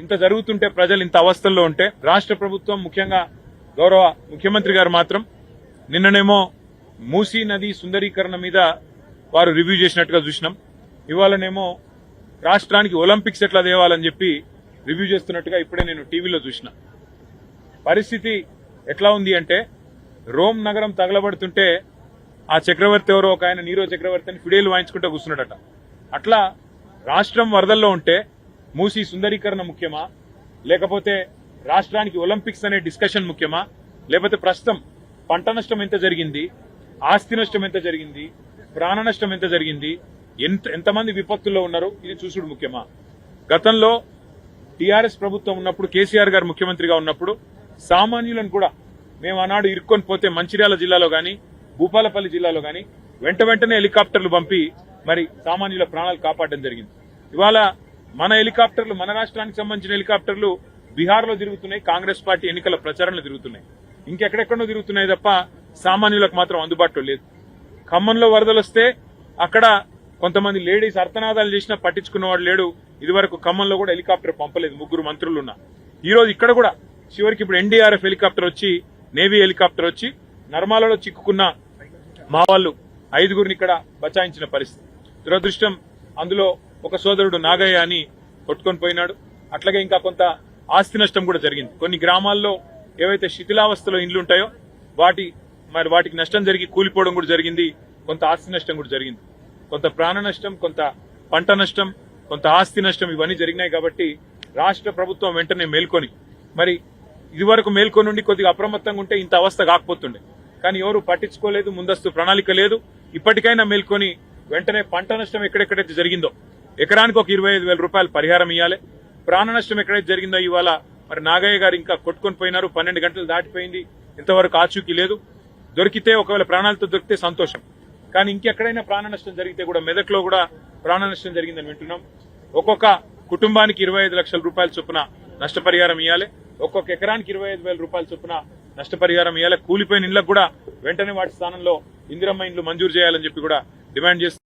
ఇంత జరుగుతుంటే ప్రజలు ఇంత అవస్థల్లో ఉంటే రాష్ట్ర ప్రభుత్వం ముఖ్యంగా గౌరవ ముఖ్యమంత్రి గారు మాత్రం నిన్ననేమో మూసీ నది సుందరీకరణ మీద వారు రివ్యూ చేసినట్టుగా చూసినాం. ఇవాళనేమో రాష్ట్రానికి ఒలింపిక్స్ ఎట్లా తేవాలని చెప్పి రివ్యూ చేస్తున్నట్టుగా ఇప్పుడే నేను టీవీలో చూసిన. పరిస్థితి ఎట్లా ఉంది అంటే రోమ్ నగరం తగలబడుతుంటే ఆ చక్రవర్తి ఎవరో ఒక ఆయన నీరో చక్రవర్తి అని ఫిడేలు వాయించుకుంటూ కూర్చున్నాడట. అట్లా రాష్ట్రం వరదల్లో ఉంటే మూసి సుందరీకరణ ముఖ్యమా? లేకపోతే రాష్ట్రానికి ఒలింపిక్స్ అనే డిస్కషన్ ముఖ్యమా? లేకపోతే ప్రస్తుతం పంట నష్టం ఎంత జరిగింది? ఆస్తి నష్టం ఎంత జరిగింది? ప్రాణ నష్టం ఎంత జరిగింది? ఎంత ఎంతమంది విపత్తుల్లో ఉన్నారు? ఇది చూసుడు ముఖ్యమా? గతంలో టీఆర్ఎస్ ప్రభుత్వం ఉన్నప్పుడు కేసీఆర్ గారు ముఖ్యమంత్రిగా ఉన్నప్పుడు సామాన్యులను కూడా మేము ఆనాడు ఇరుక్కొని పోతే మంచిర్యాల జిల్లాలో గాని భూపాలపల్లి జిల్లాలో గాని వెంట వెంటనే హెలికాప్టర్లు పంపి మరి సామాన్యుల ప్రాణాలు కాపాడడం జరిగింది. ఇవాళ మన హెలికాప్టర్లు మన రాష్ట్రానికి సంబంధించిన హెలికాప్టర్లు బీహార్లో తిరుగుతున్నాయి కాంగ్రెస్ పార్టీ ఎన్నికల ప్రచారంలో తిరుగుతున్నాయి. ఇంకెక్కడెక్కడో తిరుగుతున్నాయి తప్ప సామాన్యులకు మాత్రం అందుబాటులో లేదు. ఖమ్మంలో వరదలు వస్తే అక్కడ కొంతమంది లేడీస్ అర్థనాదాలు చేసినా పట్టించుకున్నవాడు లేడు. ఇదివరకు ఖమ్మంలో కూడా హెలికాప్టర్ పంపలేదు ముగ్గురు మంత్రులున్నా. ఈ రోజు ఇక్కడ కూడా చివరికి ఇప్పుడు ఎన్డీఆర్ఎఫ్ హెలికాప్టర్ వచ్చి నేవీ హెలికాప్టర్ వచ్చి నర్మాలలో చిక్కుకున్న మా వాళ్ళు ఐదుగురిని ఇక్కడ బచాయించిన పరిస్థితి. దురదృష్టం అందులో ఒక సోదరుడు నాగయ్య అని కొట్టుకొని పోయినాడు. అట్లాగే ఇంకా కొంత ఆస్తి నష్టం కూడా జరిగింది. కొన్ని గ్రామాల్లో ఏవైతే శిథిలావస్థలో ఇండ్లు ఉంటాయో వాటి మరి వాటికి నష్టం జరిగి కూలిపోవడం కూడా జరిగింది. కొంత ఆస్తి నష్టం కూడా జరిగింది. కొంత ప్రాణ నష్టం కొంత పంట నష్టం కొంత ఆస్తి నష్టం ఇవన్నీ జరిగినాయి కాబట్టి రాష్ట్ర ప్రభుత్వం వెంటనే మేల్కొని మరి ఇదివరకు మేల్కొని ఉండి కొద్దిగా అప్రమత్తంగా ఉంటే ఇంత అవస్థ కాకపోతుండే. కానీ ఎవరు పట్టించుకోలేదు ముందస్తు ప్రణాళిక లేదు. ఇప్పటికైనా మేల్కొని వెంటనే పంట నష్టం ఎక్కడెక్కడైతే జరిగిందో ఎకరానికి ఒక ఇరవై ఐదు వేల రూపాయలు పరిహారం ఇవ్వాలి ప్రాణ నష్టం ఎక్కడైతే జరిగిందో ఇవాళ మరి నాగయ్య గారు ఇంకా కొట్టుకొని పోయినారు. పన్నెండు గంటలు దాటిపోయింది. ఇంతవరకు ఆచూకీ లేదు. దొరికితే ఒకవేళ ప్రాణాలతో దొరికితే సంతోషం. కానీ ఇంకెక్కడైనా ప్రాణ నష్టం జరిగితే కూడా మెదక్లో కూడా ప్రాణ నష్టం జరిగిందని వింటున్నాం. ఒక్కొక్క కుటుంబానికి ఇరవై ఐదు లక్షల రూపాయల చొప్పున నష్టపరిహారం ఇవ్వాలి ఒక్కొక్క ఎకరానికి ఇరవై ఐదు వేల రూపాయల చొప్పున నష్టపరిహారం ఇవ్వాలి కూలిపోయిన ఇళ్ళకు కూడా వెంటనే వాటి స్థానంలో ఇందిరమ్మ ఇండ్లు మంజూరు చేయాలని చెప్పి కూడా డిమాండ్ చేస్తారు